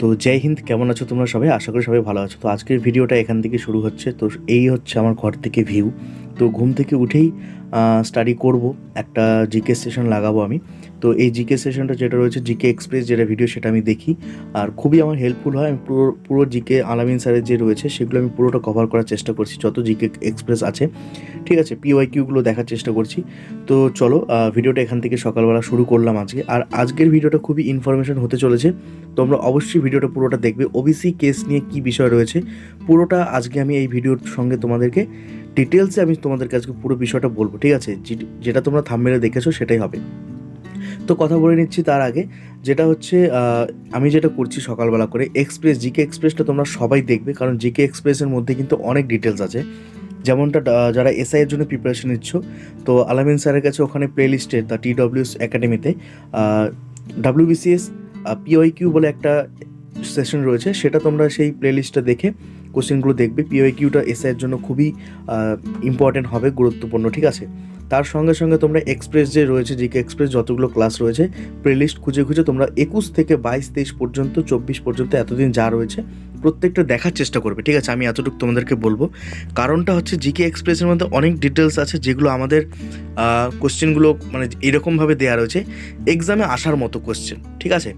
তো জয় হিন্দ, কেমন আছো তোমরা সবাই? আশা করি সবাই ভালো আছো। তো আজকের ভিডিওটা এখান থেকে শুরু হচ্ছে। তো এই হচ্ছে আমার ঘর থেকে ভিউ তো ঘুম থেকে উঠেই স্টাডি করব, একটা জিকে সেশন লাগাবো আমি। তো এই জিকে সেশনটা যেটা রয়েছে জিকে এক্সপ্রেস যেটা ভিডিও সেটা আমি দেখি। আর খুবই আমার হেল্পফুল হয়, আমি পুরো পুরো জিকে আলামিন স্যারের যে রয়েছে, সেগুলো আমি পুরোটা কভার করার চেষ্টা করছি, যত জিকে এক্সপ্রেস আছে। ঠিক আছে পিওয়াই কিউগুলো দেখার চেষ্টা করছি। তো চলো ভিডিওটা এখান থেকে সকালবেলা শুরু করলাম আজকে। আর আজকের ভিডিওটা খুবই ইনফরমেশন হতে চলেছে। তোমরা অবশ্যই ভিডিওটা পুরোটা দেখবে। ওবিসি কেস নিয়ে কি বিষয় রয়েছে, পুরোটা আজকে আমি এই ভিডিওর সঙ্গে তোমাদেরকে ডিটেলসে আমি তোমাদেরকে আজকে পুরো বিষয়টা বলব, ঠিক আছে? যেটা তোমরা থাম্বেলে দেখেছ সেটাই হবে। তো কথা বলে নিচ্ছি তার আগে, যেটা হচ্ছে আমি যেটা করছি সকালবেলা করে এক্সপ্রেস জিকে এক্সপ্রেসটা তোমরা সবাই দেখবে, কারণ জিকে এক্সপ্রেসের মধ্যে কিন্তু অনেক ডিটেলস আছে। যেমনটা যারা এসআই এর জন্য প্রিপারেশন নিচ্ছ, তো আলামিন স্যারের কাছে ওখানে প্লে লিস্টে দ্য টি ডব্লিউএস একাডেমিতে ডাব্লিউবিসিএস পিওয়াই কিউ বলে একটা সেশন রয়েছে, সেটা তোমরা সেই প্লে লিস্টটা দেখে কোশ্চেনগুলো দেখবে। পিওয়াই কিউটা এসআই এর জন্য খুবই ইম্পর্টেন্ট হবে, গুরুত্বপূর্ণ, ঠিক আছে? তার সঙ্গে সঙ্গে তোমরা এক্সপ্রেস যে রয়েছে জিকে এক্সপ্রেস যতগুলো ক্লাস রয়েছে প্লেলিস্ট খুঁজে খুঁজে তোমরা একুশ থেকে বাইশ, তেইশ পর্যন্ত, চব্বিশ পর্যন্ত এতদিন যা রয়েছে, প্রত্যেকটা দেখার চেষ্টা করবে, ঠিক আছে? আমি এতটুকু তোমাদেরকে বলব। কারণটা হচ্ছে জিকে এক্সপ্রেসের মধ্যে অনেক ডিটেলস আছে, যেগুলো আমাদের কোশ্চেনগুলো মানে এরকমভাবে দেওয়া রয়েছে এক্সামে আসার মতো কোশ্চেন ঠিক আছে?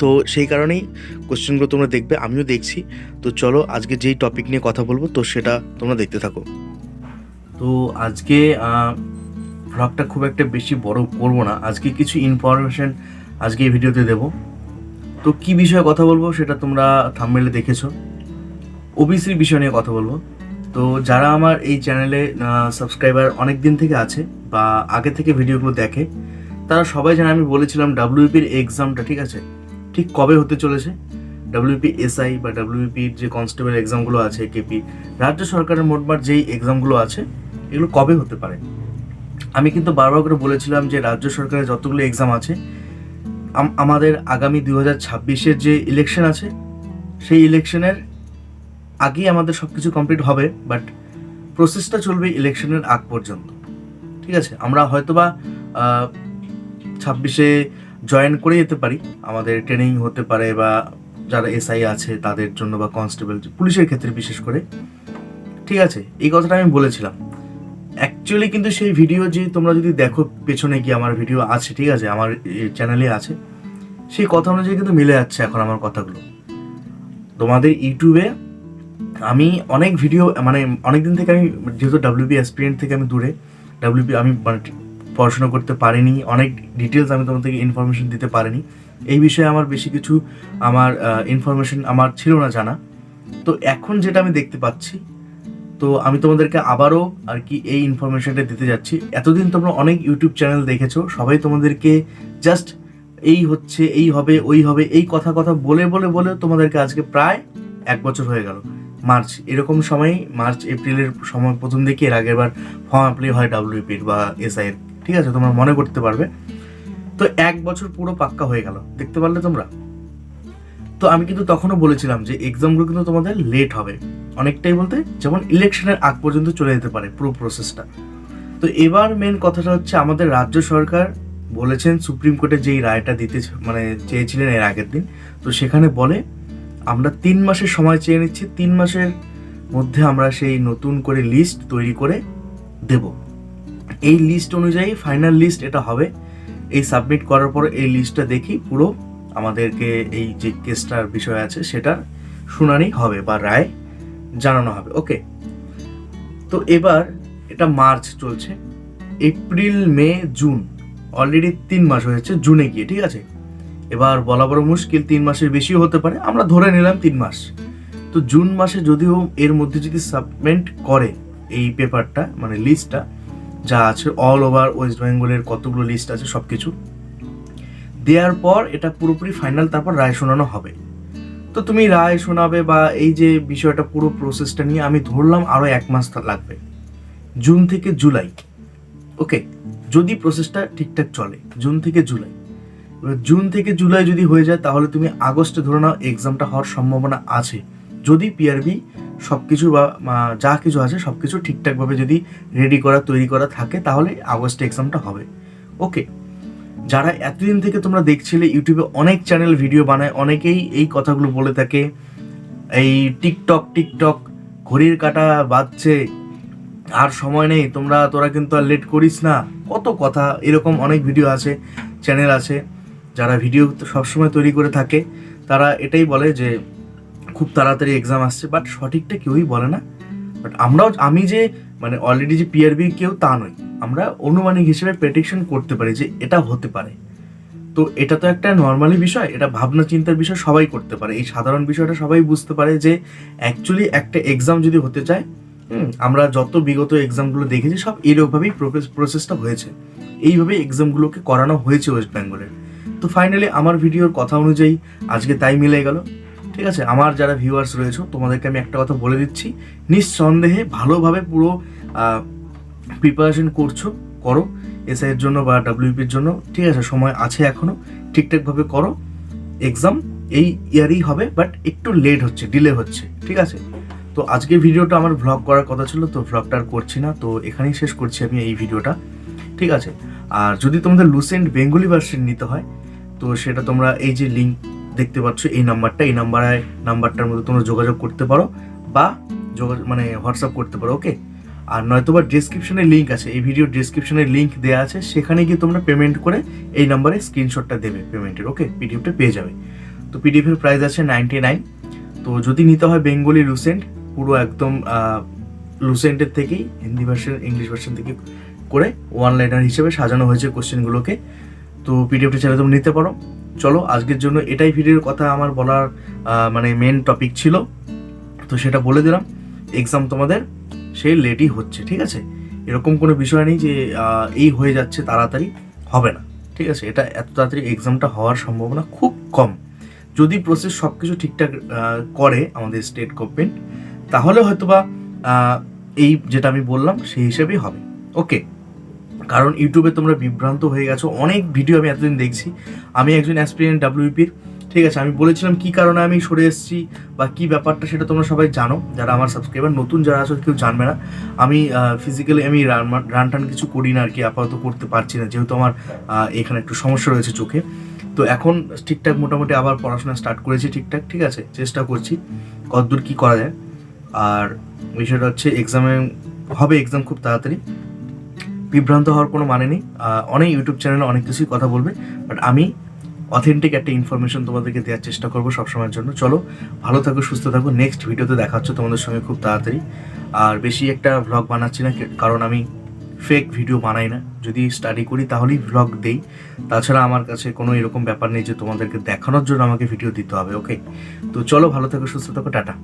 তো সেই কারণেই কোশ্চেনগুলো তোমরা দেখবে, আমিও দেখছি। তো চলো, আজকে যেই টপিক নিয়ে কথা বলব, তো সেটা তোমরা দেখতে থাকো। তো আজকে ভ্লগটা খুব একটা বেশি বড় করব না। আজকে কিছু ইনফরমেশন আজকে এই ভিডিওতে দেব। তো কি বিষয়ে কথা বলব সেটা তোমরা থাম্বনেলে দেখেছ। ওবিসির বিষয় নিয়ে কথা বলব। তো যারা আমার এই চ্যানেলে সাবস্ক্রাইবার অনেক দিন থেকে আছে বা আগে থেকে ভিডিওগুলো দেখে, তারা সবাই জানে আমি বলেছিলাম ডাব্লিউপির এক্সামটা ঠিক আছে? ঠিক কবে হতে চলেছে? ডাব্লিউপি এসআই বা ডাব্লিউপির যে কনস্টেবল এক্সামগুলো আছে কেপি রাজ্য সরকারের মোটমাট যেই এক্সামগুলো আছে, এগুলো কবে হতে পারে? আমি কিন্তু বারবার করে বলেছিলাম যে রাজ্য সরকারের যতগুলো এক্সাম আছে আমাদের আগামী দু হাজার ছাব্বিশের যে ইলেকশন আছে, সেই ইলেকশনের আগেই আমাদের সব কিছু কমপ্লিট হবে বাট প্রসেসটা চলবে ইলেকশনের আগ পর্যন্ত। ঠিক আছে? আমরা হয়তোবা ছাব্বিশে জয়েন করে যেতে পারি। আমাদের ট্রেনিং হতে পারে বা যারা এসআই আছে তাদের জন্য বা কনস্টেবল পুলিশের ক্ষেত্রে বিশেষ করে। ঠিক আছে, এই কথাটা আমি বলেছিলাম। অ্যাকচুয়ালি কিন্তু সেই ভিডিও যে তোমরা যদি দেখো পেছনে গিয়ে আমার ভিডিও আছে, ঠিক আছে, আমার চ্যানেলে আছে, সেই কথা অনুযায়ী কিন্তু মিলে যাচ্ছে এখন আমার কথাগুলো। তোমাদের ইউটিউবে আমি অনেক ভিডিও মানে অনেক দিন থেকে আমি, যেহেতু ডাব্লিউবি অ্যাসপিরিয়েন্ট থেকে আমি দূরে ডাব্লিউবি আমি মানে পড়াশোনা করতে পারিনি, অনেক ডিটেলস আমি তোমাদেরকে ইনফরমেশন দিতে পারিনি। এই বিষয়ে আমার বেশি কিছু আমার ইনফরমেশন আমার ছিল না জানা। তো এখন যেটা আমি দেখতে পাচ্ছি, তো আমি তোমাদেরকে আবারও আর কি এই ইনফরমেশনটা দিতে যাচ্ছি। এতদিন তোমরা অনেক ইউটিউব চ্যানেল দেখেছ, সবাই তোমাদেরকে জাস্ট এই হচ্ছে, এই হবে, ওই হবে, এই কথা কথা বলে বলে বলে তোমাদেরকে আজকে প্রায় এক বছর হয়ে গেল। মার্চ, এরকম সময়, মার্চ, এপ্রিলের সময় প্রথম দিকে, এর আগের বার ফর্ম অ্যাপ্লাই হয় ডাব্লিউপির বা এসআই এর। ঠিক আছে, তোমরা মনে করতে পারবে। তো এক বছর পুরো পাক্কা হয়ে গেল, দেখতে পারলে তোমরা? তো আমি কিন্তু তখনও বলেছিলাম যে এক্সামগুলো কিন্তু তোমাদের লেট হবে। অনেকটাই বলতে যেমন ইলেকশনের আগ পর্যন্ত চলে যেতে পারে পুরো প্রসেসটা তো এবার মেন কথাটা হচ্ছে আমাদের রাজ্য সরকার বলেছেন, সুপ্রিম কোর্টে যেই রায়টা দিতে মানে চেয়েছিলেন এর আগের দিন, তো সেখানে বলে, আমরা তিন মাসের সময় চেয়ে নিচ্ছি, তিন মাসের মধ্যে আমরা সেই নতুন করে লিস্ট তৈরি করে দেব। এই লিস্ট অনুযায়ী ফাইনাল লিস্ট এটা হবে। এই সাবমিট করার পর এই লিস্টটা দেখি, পুরো আমাদেরকে এই যে কেসটার বিষয় আছে সেটার শুনানি হবে বা রায় জানানো হবে। ওকে তো এবার এটা মার্চ চলছে এপ্রিল মে জুন অলরেডি তিন মাস হয়েছে জুনে গিয়ে, ঠিক আছে? এবার বলা বড় মুশকিল, তিন মাসের বেশিও হতে পারে, আমরা ধরে নিলাম তিন মাস। তো জুন মাসে যদিও এর মধ্যে যদি সাবমিট করে এই পেপারটা মানে লিস্টটা যা আছে অল ওভার ওয়েস্ট বেঙ্গলের কতগুলো লিস্ট আছে সব কিছু দেওয়ার পর এটা পুরোপুরি ফাইনাল তারপর রায় শোনানো হবে। তো তুমি রায় শোনাবে বা এই যে বিষয়টা পুরো প্রসেসটা নিয়ে আমি ধরলাম আরও এক মাস লাগবে। জুন থেকে জুলাই ওকে যদি প্রসেসটা ঠিকঠাক চলে জুন থেকে জুলাই জুন থেকে জুলাই যদি হয়ে যায়, তাহলে তুমি আগস্টে ধরে নাও এক্সামটা হওয়ার সম্ভাবনা আছে। যদি পিআরবি সব কিছু বা যা কিছু আছে সব কিছু ঠিকঠাকভাবে যদি রেডি করা, তৈরি করা থাকে, তাহলে আগস্টে এক্সামটা হবে। ওকে যারা এতদিন থেকে তোমরা দেখছিলে ইউটিউবে অনেক চ্যানেল ভিডিও বানায়, অনেকেই এই কথাগুলো বলে থাকে, এই টিকটক টিকটক ঘড়ির কাটা বাজছে, আর সময় নেই, তোমরা, তোরা কিন্তু আর লেট করিস না। কত কথা, এরকম অনেক ভিডিও আছে চ্যানেল আছে, যারা ভিডিও সবসময় তৈরি করে থাকে, তারা এটাই বলে যে খুব তাড়াতাড়ি এক্সাম আসছে বাট সঠিকটা কেউই বলে না। বাট আমরাও, আমি যে মানে অলরেডি যে পিআরবি কেউ তা নয় আমরা অনুমানিক হিসেবে প্রেডিকশন করতে পারি যে এটা হতে পারে। তো এটা তো একটা নর্মালি বিষয়, এটা ভাবনা চিন্তার বিষয় সবাই করতে পারে। এই সাধারণ বিষয়টা সবাই বুঝতে পারে যে অ্যাকচুয়ালি একটা এক্সাম যদি হতে চায় আমরা যত বিগত এক্সামগুলো দেখেছি, সব এরকমভাবেই প্রসেসটা হয়েছে। এইভাবেই এক্সামগুলোকে করানো হয়েছে ওয়েস্ট বেঙ্গলের তো ফাইনালি আমার ভিডিওর কথা অনুযায়ী আজকে তাই মিলে গেল। ঠিক আছে? আমার যারা ভিউয়ার্স রয়েছে, তোমাদেরকে আমি একটা কথা বলে দিচ্ছি। নিঃসন্দেহে ভালোভাবে পুরো প্রিপারেশন করছ, করো। এসআই এর জন্য বা ডাব্লিউপির জন্য, ঠিক আছে? সময় আছে এখনও। ঠিকঠাকভাবে করো। এক্সাম এই ইয়ারই হবে বাট একটু লেট হচ্ছে ডিলে হচ্ছে, ঠিক আছে? তো আজকের ভিডিওটা আমার ভ্লগ করার কথা ছিল, তো ভ্লগটা আর করছি না, তো এখানেই শেষ করছি আমি এই ভিডিওটা, ঠিক আছে? আর যদি তোমাদের লুসেন্ট বেঙ্গলি ভার্সন নিতে হয়, তো সেটা তোমরা এই যে লিঙ্ক দেখতে পাচ্ছ এই নাম্বারটা। এই নাম্বারে নাম্বারটার মধ্যে তোমরা যোগাযোগ করতে পারো বা যোগাযোগ মানে হোয়াটসঅ্যাপ করতে পারো ওকে আর নয়তো বা ডিসক্রিপশনে লিঙ্ক আছে। এই ভিডিও ডিসক্রিপশনে লিঙ্ক দেওয়া আছে। সেখানে গিয়ে তোমরা পেমেন্ট করে এই নাম্বারে স্ক্রিনশটটা দেবে পেমেন্টের ওকে পিডিএফটা পেয়ে যাবে। তো পিডিএফের প্রাইস আছে নাইনটি নাইন তো যদি নিতে হয় বেঙ্গলি লুসেন্ট পুরো একদম লুসেন্টের থেকেই, হিন্দি ভার্সন ইংলিশ ভার্সন থেকে করে ওয়ান লাইনার হিসেবে সাজানো হয়েছে কোশ্চেনগুলোকে তো পিডিএফটা চাইলে তুমি নিতে পারো। চলো, আজকের জন্য এটাই ভিডিওর কথা আমার বলার মানে মেন টপিক ছিল। তো সেটা বলে দিলাম। এক্সাম তোমাদের সেই লেটই হচ্ছে, ঠিক আছে? এরকম কোনো বিষয় নেই যে এই হয়ে যাচ্ছে, তাড়াতাড়ি হবে না, ঠিক আছে? এটা এত তাড়াতাড়ি এক্সামটা হওয়ার সম্ভাবনা খুব কম। যদি প্রসেস সব কিছু ঠিকঠাক করে আমাদের স্টেট গভর্নমেন্ট তাহলে হয়তোবা এই যেটা আমি বললাম, সেই হিসেবেই হবে। ওকে কারণ ইউটিউবে তোমরা বিভ্রান্ত হয়ে গেছো। অনেক ভিডিও আমি এতদিন দেখছি। আমি একজন অ্যাসপিরিয়েন্ট ডাব্লিউপির ঠিক আছে, আমি বলেছিলাম কি কারণে আমি সরে এসেছি বা কি ব্যাপারটা সেটা তোমরা সবাই জানো। যারা আমার সাবস্ক্রাইবার নতুন যারা আছো, কেউ জানবে না। আমি ফিজিক্যালি আমি রান রান টান কিছু করি না আর কি আপাতত করতে পারছি না। যেহেতু আমার এখানে একটু সমস্যা রয়েছে চোখে। তো এখন ঠিকঠাক মোটামুটি আবার পড়াশোনা স্টার্ট করেছি ঠিকঠাক, ঠিক আছে? চেষ্টা করছি কতদূর কী করা যায়। আর বিষয়টা হচ্ছে এক্সামে হবে এক্সাম খুব তাড়াতাড়ি। বিভ্রান্ত হওয়ার কোনো মানে নেই। অনেক ইউটিউব চ্যানেলে অনেক কিছুই কথা বলবে বাট আমি অথেন্টিক একটা ইনফরমেশন তোমাদেরকে দেওয়ার চেষ্টা করব সবসময়ের জন্য। চলো, ভালো থাকো, সুস্থ থাকো। নেক্সট ভিডিওতে দেখা হচ্ছে তোমাদের সঙ্গে খুব তাড়াতাড়ি। আর বেশি একটা ভ্লগ বানাচ্ছি না কারণ আমি ফেক ভিডিও বানাই না। যদি স্টাডি করি, তাহলেই ভ্লগ দেই। তাছাড়া আমার কাছে কোনো এরকম ব্যাপার নেই যে তোমাদেরকে দেখানোর জন্য আমাকে ভিডিও দিতে হবে ওকে তো চলো, ভালো থাকো, সুস্থ থাকো, টাটা।